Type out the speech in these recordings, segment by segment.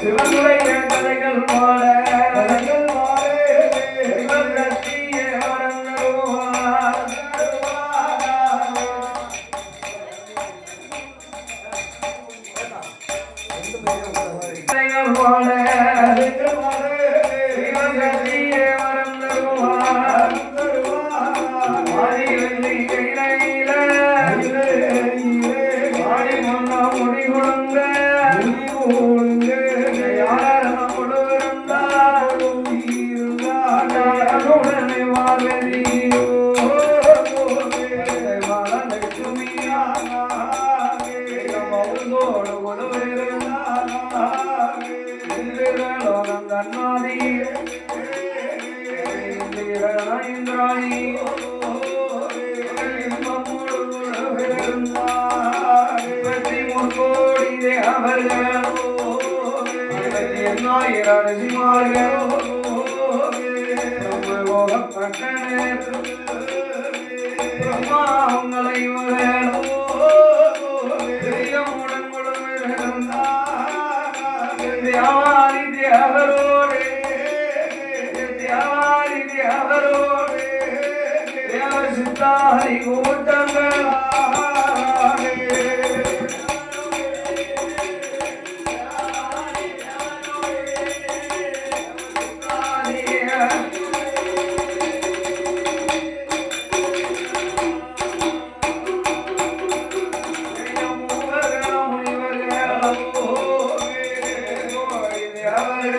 சிவனுடைய கதைகள் போல रणजी मारियो हो गे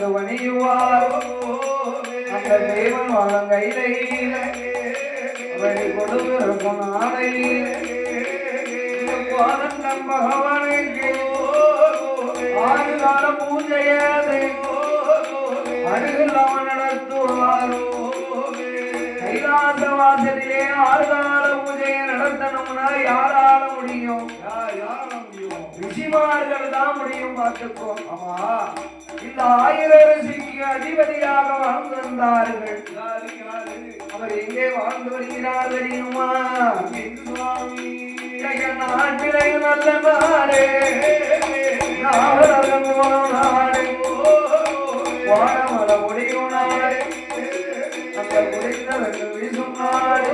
தினமும் வந்து வணியுவார் அந்த தெய்வம் வழங்கையிலே வழி கொடுக்கும் நாளையிலே பாதண்டம் பகவானுக்கு ஆறு கால பூஜையதை அருகில் அவன் நடத்துவாரோ கைலாச ஆறு கால பூஜையை நடத்தணும்னா யாரால முடியும்? ரிஷிமார்கள் தான் முடியும் பார்த்துக்கோ ஆமா இந்த ஆயிரரசிக்கு அதிபதியாக வாழ்ந்திருந்தார்கள் அவர் எங்கே வாழ்ந்து வருகிறார் தெரியுமா? நாட்டிலே நல்ல நாடு. நாடு. வாழமல முடியும் நாடு. அந்த முடிந்தவர்கள் வீசும் நாடு.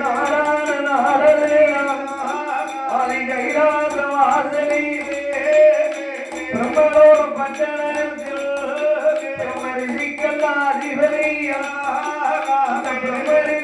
நாடான நாடலே அந்த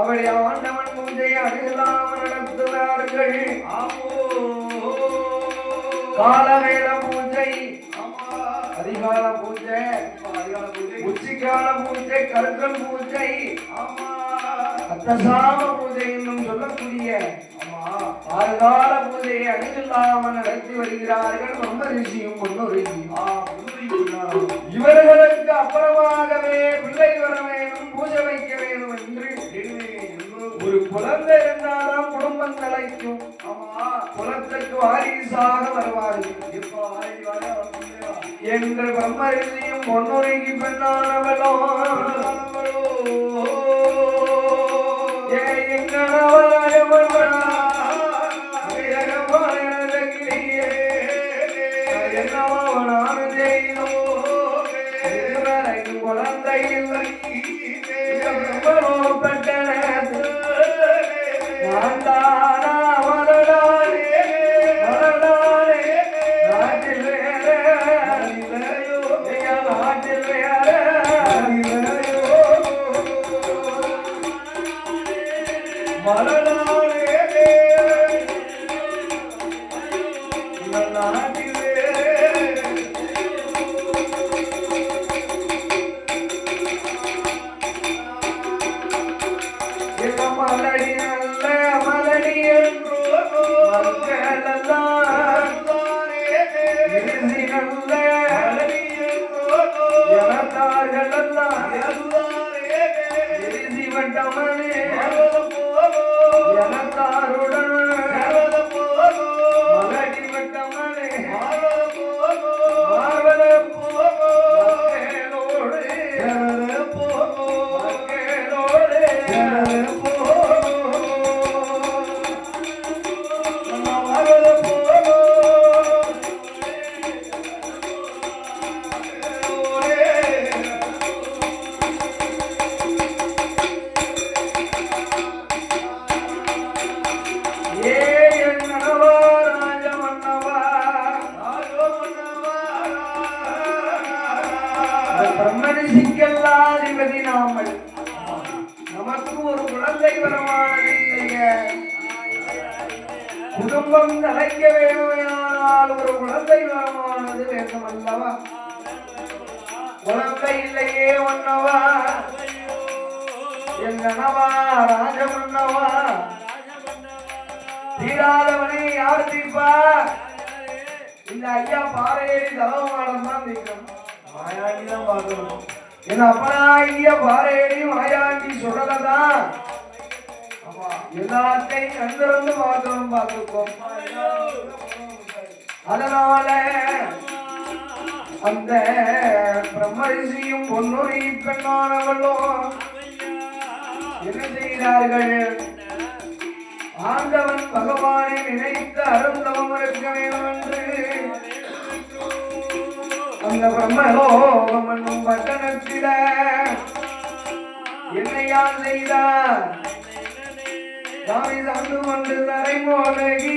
அவளை ஆண்டவன் பூஜை அணுகலாமல் நடத்துவார்கள். காலவேள பூஜை. அதிகால பூஜை. உச்சிக்கால பூஜை கருங்கல் பூஜை. அத்தசாம பூஜை என்றும் சொல்லக்கூடிய ஆறுகால பூஜையை அணுகில்லாமல் நடத்தி வருகிறார்கள். பிரம்ம ரிஷியும் பொன்னுரியும் எங்கள் பிரம்ம பெண்ணானவளோ குழந்தை எனத்தாருடன் இல்லையே மன்னவா என் கணவா ராஜமன்னவா தீராதவனை யார் தீர்ப்பா? இந்த ஐயா பாறையேறி தலவமாடம் தான் தீர்க்கணும். மாயாண்டி தான் பார்க்கணும். என் அப்பனா ஐயா பாறையேறி மாயாண்டி சொல்லதான் ஆமா எல்லாத்தையும் கண்டிருந்து பார்க்கணும் பார்த்துக்கோ. அதனால அந்த பிரம்மரிசியும் பொன்னுரி பெண்ணானவளோ. என்ன செய்கிறார்கள் ஆண்டவன் பகவானை நினைத்து அருந்தவம் இருக்க வேண்டும் என்று அந்த பிரம்மலோகம் என்னும் பட்டணத்தில என்னையால் செய்தார். சாமி தந்து வந்து தரை மோதகி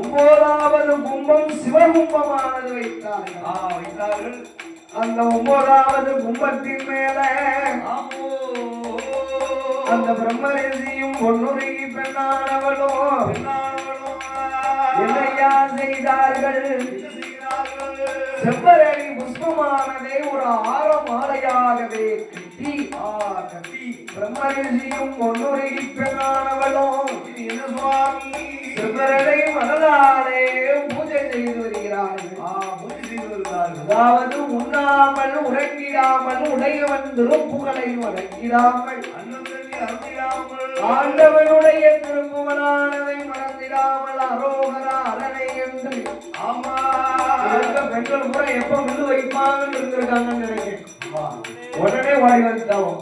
ஒன்பதாவது கும்பம் சிவகும்பமானது வைத்தார்கள். ஆ வைத்தார்கள். அந்த ஒன்பதாவது கும்பத்தின் மேல அந்த பிரம்மரிசியும் பொன்னுருகி பெண்ணானவளோ என்னையா செய்தார்கள்? செவ்வரளி புஷ்பமானதை ஒரு ஆர மாலையாகவே கட்டி ஆ கட்டி. பிரம்மரிசியும் பொன்னுருகி பெண்ணானவளோ. இது என்ன சுவாமி? செவ்வரளை மனதாலே பூஜை செய்து வருகிறார்கள். ஆ பூஜை செய்து வருகிறார்கள். அதாவது உண்ணாமல் உறங்கிடாமல் உடையவன் திருப்புகளை அருந்திடாமல். ஆண்டவனுடைய திருப்புகளானதை மறந்திடாமல் அரோகரா அரணை என்று. ஆமா. பெண்கள் கூட எப்ப விழு வைப்பாங்கன்னு இருந்திருக்காங்கன்னு நினைக்கிறேன். உடனே ஓடி வந்துட்டோம்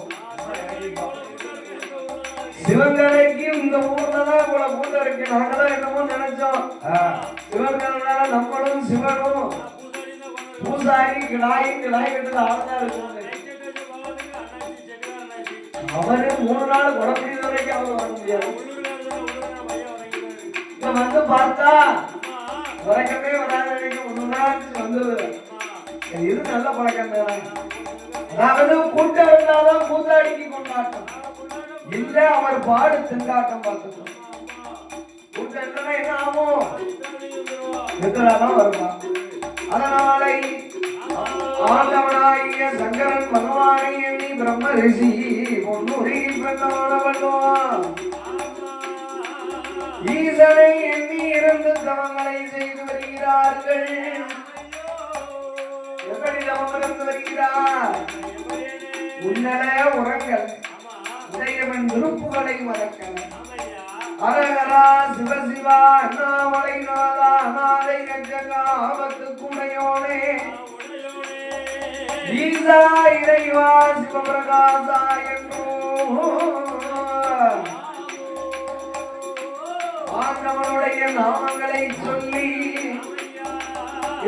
சிவங்கரைக்கு இந்த ஊர்ல தான் இவ்வளவு கூட்டம் இருக்கு. நாங்களாம் என்னமோ நினைச்சோம். ஆ நம்மளும் சிவனும் பூசாரி கிடாய் கிடாய் கட்டுறது ஆளதான் இருக்கும் அவரு மூணு நாள் குடப்பிடி வரைக்கும் அவர் வர முடியாது. இங்க வந்து பார்த்தா உறக்கமே வராத வரைக்கும் நாள் வந்தது. இது நல்ல பழக்கம் தானே அதாவது கூட்டம் இருந்தாதான் பூசாரிக்கு கொண்டாட்டம். இந்த அவர் பாடு திண்டாட்டம் பார்த்துக்கணும் கூட்டம் என்ன ஆகும்? வருமா? அதனாலை ஆண்டவனாகிய சங்கரன் பகவானை எண்ணி பிரம்ம ரிஷி பொன்னுரி பெண்ணானவனோ ஈசனை எண்ணி இருந்து தவங்களை செய்து வருகிறார்கள். எப்படி தவம் இருந்து வருகிறார்? உன்னலே உடையவன் விருப்புகளை மறக்கல அரகரா சிவசிவா அண்ணாமலை நாதா அநாதை நெஞ்சங்கா ஆபத்து குடையோனே ஈசா இறைவா சிவபிரகாசா என்றும். ஆண்டவனுடைய நாமங்களை சொல்லி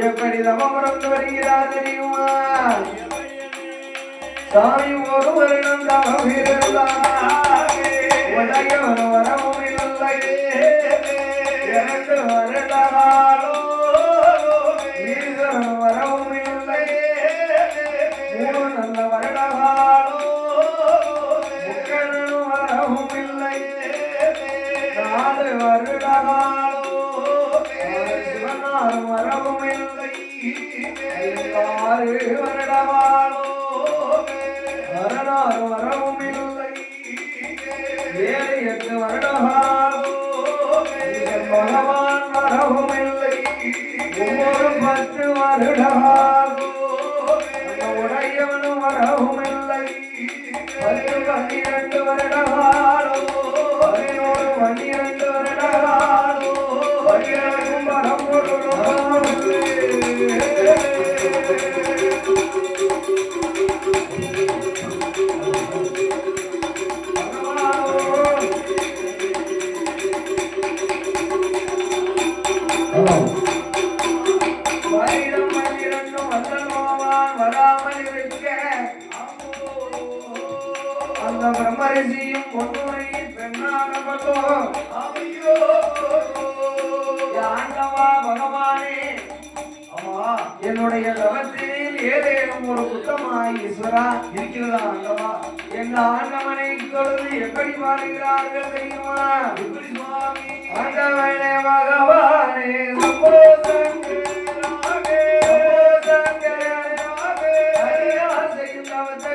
எப்படி தவமறந்து வருகிறார் தெரியுமா? தாய் ஒரு வருடம் தவம் இருந்தாரே வரவும் இல்லை இரண்டு வருடகாலோ ஈஸ்வரன் வரவும் இல்லை மூணு நல்ல வருடகாலோ முக்கணனும் வரவும் இல்லை நாலு வருடகாலோ வரவும் இல்லை ஆறு வருடகாலோ வரலாறு வரவும் இல்லை ஏழு எட்டு வருடகாலோ பகவான் வரவும் இல்லை. ஒவ்வொரு பத்து வருடகாலோ உடையவனும் வரவும் இல்லை பத்து பன்னிரண்டு வருடகாலோ பதினோரு பன்னிரண்டு என்னுடைய தவத்தினில் ஏதேனும் ஒரு குற்றமாய் ஈஸ்வரா இருக்கிறதா அங்கமா என் ஆண்டவனை தொழுது எப்படி பாடுகிறார்கள் தெரியுமா? எப்படி சுவாமி? ஆண்டவனே பகவானே செய்யும் தவத்தை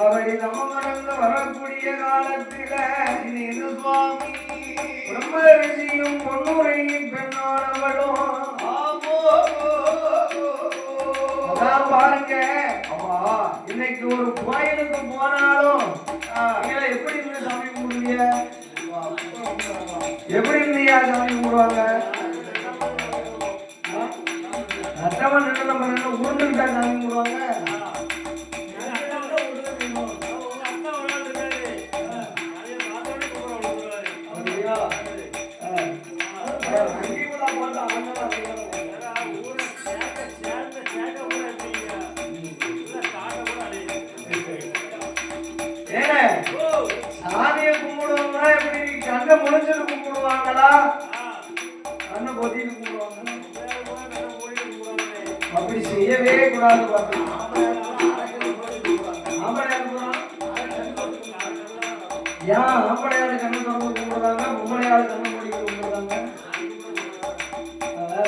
அவரை நமமறந்து வரக்கூடிய காலத்தில பிரம்ம ரிஷியும் பொன்னுரையும் பெண்ணானவளும். அதான் பாருங்க. இன்னைக்கு ஒரு கோயிலுக்கு போனாலும் நீங்க எப்படி இருந்து சாமி கும்பிடுவீங்க? எப்படி இருந்தியா சாமி கும்பிடுவாங்க? நின்று நம்ம நின்று உருண்டுக்கிட்டா சாமி கும்பிடுவாங்க. எப்படி கண்ணை கும்பிடுவாங்களா அண்ணன் பொத்திட்டு கும்பிடுவாங்க அப்படி செய்யவே கூடாது ஏன் திறந்து கும்பிடுறாங்க பொம்பளையார் மூடி கும்பிடுறாங்க ஆ,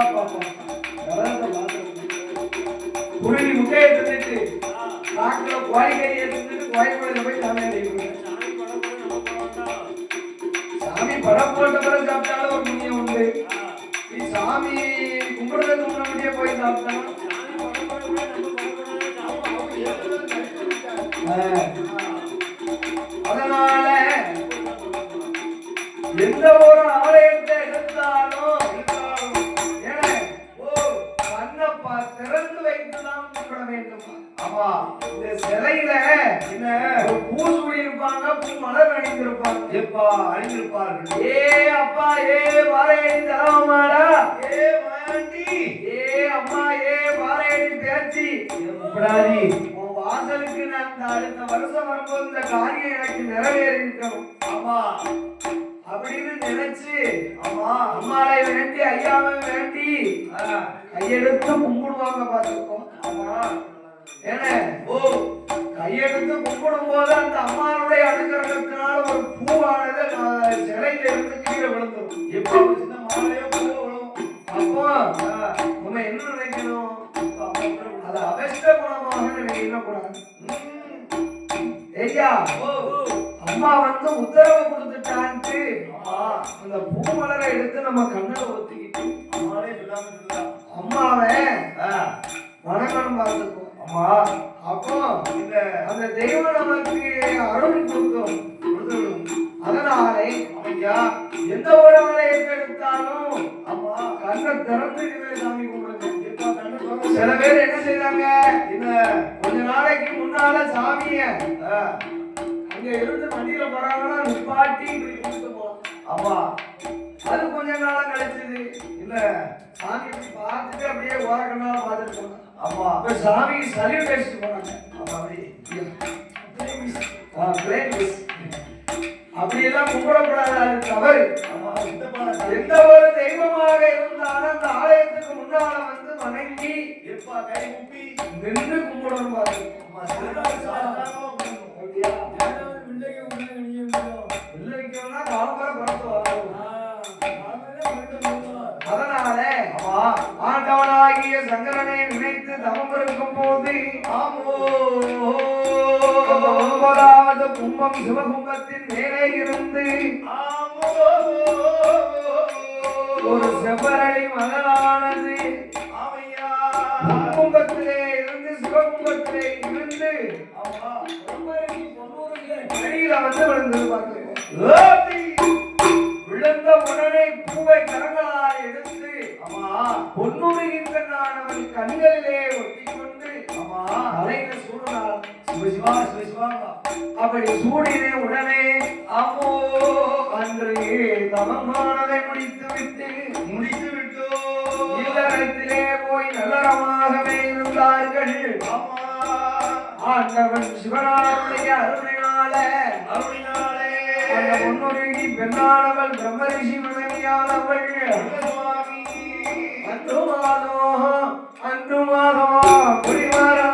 அம்மா அப்பா அப்பா அப்பா விரதத்தை பார்த்து புழுதி முட்டையை தின்னுட்டு நாக்குல கோழிக்கறியை தின்னுட்டு கோழிக்கோழில போய் வந்த காரியம் எனக்கு நிறைவேறி அம்மா அப்படின்னு நினைச்சு அம்மா அம்மாவை வேண்டி ஐயாவை வேண்டி கையெடுத்து கும்பிடுவாங்க பார்த்துருக்கோம். அம்மா ஏன்னா ஓ கையெடுத்து கும்பிடும் போது அந்த அம்மாவுடைய அனுகிரகத்தினால ஒரு பூவானது சிலையில இருந்து கீழே விழுந்துரும். எப்போ சின்ன மாலையோ பூ விழும். அப்போ நம்ம என்ன நினைக்கணும்? அது அவஸ்த குணமாக நினைக்கக்கூடாது. ஐயா அம்மா வந்து உத்தரவு கொடுத்துட்டான்ட்டு. அந்த பூமலரை எடுத்து நம்ம கண்ணுல ஒத்திக்கிட்டு. அம்மாவே வணங்கணும் பார்த்துக்கோ. அம்மா அப்போ இந்த அந்த தெய்வம் நமக்கு அருள் கொடுக்கும். அதனாலே ஐயா எந்த ஒரு ஆலயத்தை எடுத்தாலும் ஆமா சாமி சில பேர் என்ன செய்றாங்க? என்ன? கொஞ்ச நாளைக்கு முன்னால சாமிய அங்க இருந்து வண்டியில போறாங்கன்னா நிப்பாட்டி ஆமா அது கொஞ்ச நாளா கழிச்சது. இல்ல சாமி பார்த்துட்டு அப்படியே ஓரக்கண்ணால பார்த்துட்டு போனாங்க ஆமா அப்ப சாமிக்கு சல்யூட்டேஷன் போனாங்க. ஆமா அப்படி ஆ, plain miss. அப்படியெல்லாம் கும்பிடக்கூடாது அது தவறு. எந்த ஒரு தெய்வமாக இருந்தாலும் அந்த ஆலயத்துக்கு முன்னால வந்து வணங்கி எப்பா கை முப்பி நின்று கும்பிடணும். அதனால ஆண்டவனாகிய சங்கரனை நினைத்து தவம் இருக்கும் போது ஆமோ. ஒன்பதாவது கும்பம் சிவகும்பத்தின் உடனே அம்மோ அன்று தவமானதை முடித்துவிட்டு முடித்து விட்டோ இல்லறத்திலே போய் நல்லறமாகவே இருந்தார்கள். ஆண்டவன் சிவனாருடைய அருமையால அருளினாலே. அந்த பொன்னுருகி பெண்ணானவள் பிரம்மரிஷி மனைவியானவள். அன்று மாதோ அன்று மாதோ குடிமரந்தா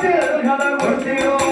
Yeah, look how.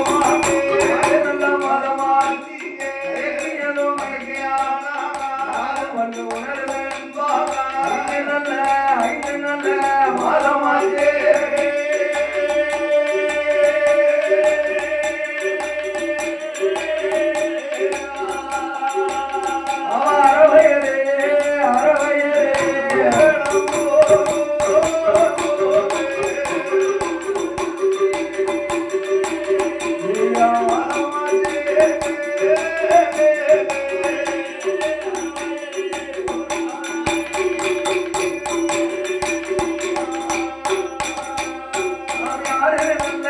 யாரு நல்ல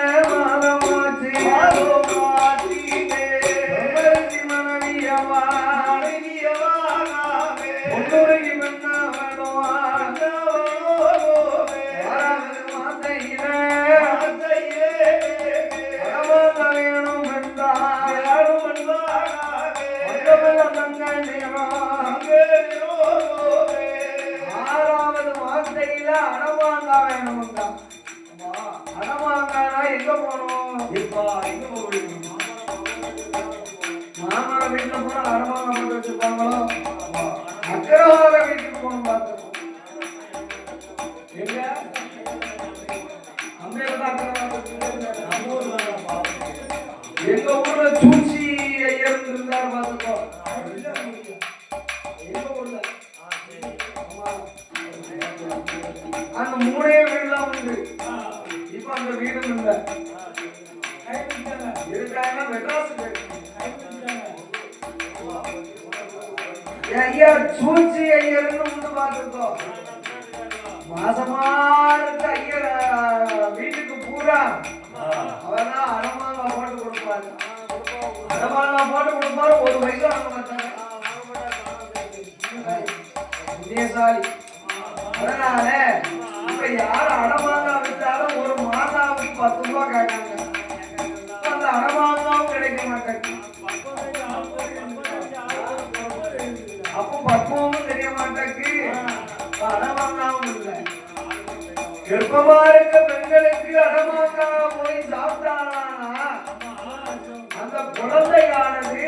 ஐயா சூழ்ச்சி ஐயர்னு ஒண்ணு பார்த்துருக்கோம். மாசமா இருக்க ஐயர் வீட்டுக்கு பூரா அவர்தான் அடமாங்கா போட்டு கொடுப்பாரு. அடமாங்கா போட்டு கொடுப்பாரு ஒரு வயசு வாங்க மாட்டாங்க புண்ணியசாலி. அதனால இப்ப யார் அடமாங்கா விட்டாலும் ஒரு மாதாவுக்கு பத்து ரூபாய் கேட்காங்க. அந்த அடமாங்காவும் கிடைக்க மாட்டேங்குது. அடமாங்காவும் இல்லை கர்ப்பமா இருக்க பெண்களுக்கு அடமாங்கா போய் சாப்பிட்டானா அந்த குழந்தையானது